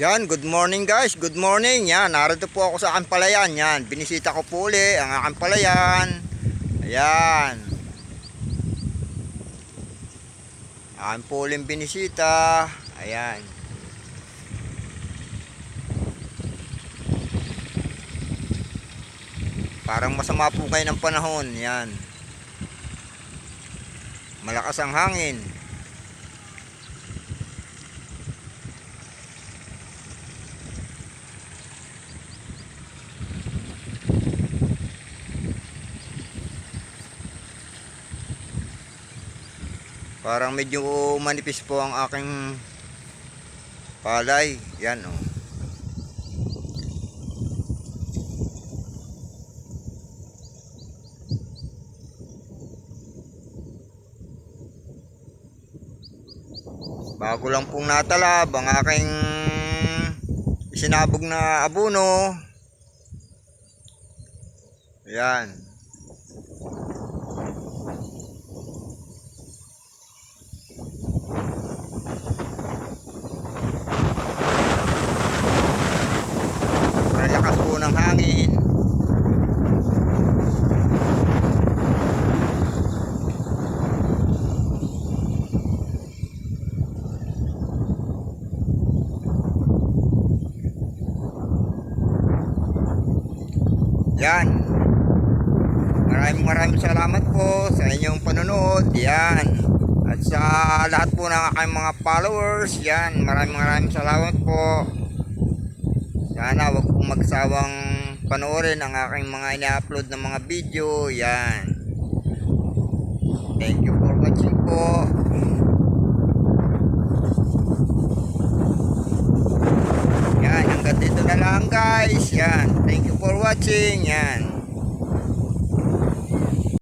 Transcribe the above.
Yan, good morning guys, good morning. Yan, narito po ako sa aking palayan. Yan, binisita ko po uli ang aking palayan. Ayan. Aking po uling binisita. Ayan. Parang masama po kayo ng panahon. Yan. Malakas ang hangin. Parang medyo manipis po ang aking palay. Yan oh. Bago lang pong natalab ang aking isinabog na abuno. Yan. Ang lakas po ng hangin. Yan. Maraming maraming salamat po sa inyong panonood. Yan. At sa lahat po ng aking mga followers, yan. Maraming maraming salamat po. Sana wag pong magsawang panoorin ang aking mga ina-upload na mga video. Yan. Thank you for watching po. Yan, hanggang dito na lang guys. Yan. Thank you for watching. Yan.